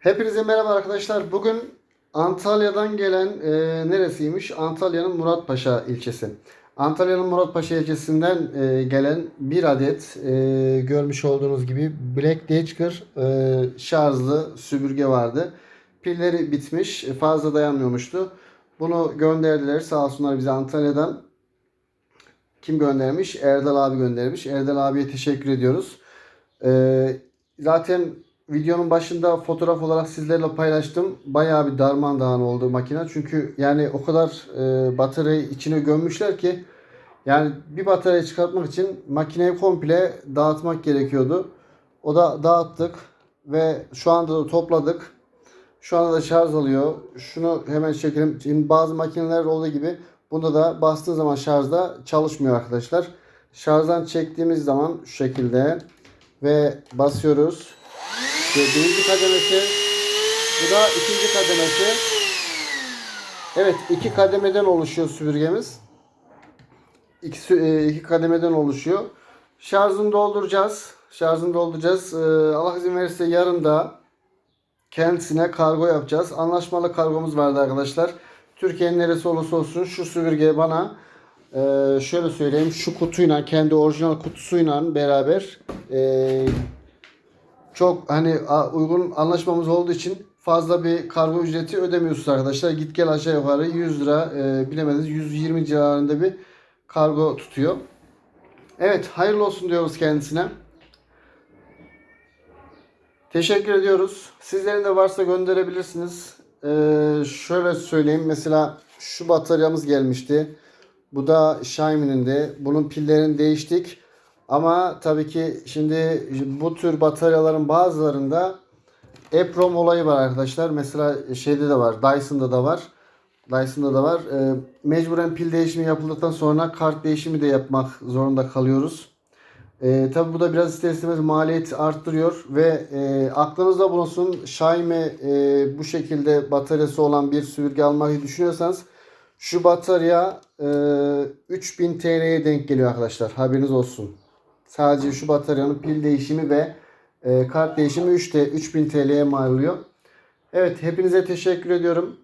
Hepinize merhaba arkadaşlar. Bugün Antalya'dan gelen e, neresiymiş? Antalya'nın Muratpaşa ilçesi. Antalya'nın Muratpaşa ilçesinden e, gelen bir adet e, görmüş olduğunuz gibi Black Decker e, şarjlı süpürge vardı. Pilleri bitmiş, e, fazla dayanmıyormuştu. Bunu gönderdiler sağ olsunlar bize Antalya'dan. Kim göndermiş? Erdal abi göndermiş. Erdal abiye teşekkür ediyoruz. Ee, zaten videonun başında fotoğraf olarak sizlerle paylaştım. Bayağı bir darmadağın oldu makine. Çünkü yani o kadar e, bataryayı içine gömmüşler ki yani bir batarya çıkartmak için makineyi komple dağıtmak gerekiyordu. O da dağıttık ve şu anda da topladık. Şu anda da şarj alıyor. Şunu hemen çekelim. Şimdi bazı makineler olduğu gibi bunda da bastığı zaman şarjda çalışmıyor arkadaşlar. Şarjdan çektiğimiz zaman şu şekilde ve basıyoruz. Birinci kademesi bu da ikinci kademesi. Evet iki kademeden oluşuyor süpürgemiz. İki, e, iki kademeden oluşuyor. Şarjını dolduracağız. Şarjını dolduracağız. Ee, Allah izin verirse yarın da kendisine kargo yapacağız. Anlaşmalı kargomuz vardı arkadaşlar. Türkiye'nin neresi olursa olsun şu süpürge bana e, şöyle söyleyeyim şu kutuyla kendi orijinal kutusuyla beraber e, çok hani uygun anlaşmamız olduğu için fazla bir kargo ücreti ödemiyorsunuz arkadaşlar. Git gel aşağı yukarı 100 lira e, bilemediniz 120 civarında bir kargo tutuyor. Evet hayırlı olsun diyoruz kendisine. Teşekkür ediyoruz. Sizlerin de varsa gönderebilirsiniz. Ee, şöyle söyleyeyim. Mesela şu bataryamız gelmişti. Bu da Xiaomi'nin de. Bunun pillerini değiştik. Ama tabii ki şimdi bu tür bataryaların bazılarında EPROM olayı var arkadaşlar. Mesela şeyde de var. Dyson'da da var. Dyson'da da var. Ee, mecburen pil değişimi yapıldıktan sonra kart değişimi de yapmak zorunda kalıyoruz. E, tabi bu da biraz ister istemez maliyet arttırıyor ve e, aklınızda bulunsun Xiaomi e, bu şekilde bataryası olan bir süpürge almayı düşünüyorsanız şu batarya e, 3000 TL'ye denk geliyor arkadaşlar haberiniz olsun. Sadece şu bataryanın pil değişimi ve e, kart değişimi 3 T 3000 TL'ye mal oluyor. Evet hepinize teşekkür ediyorum.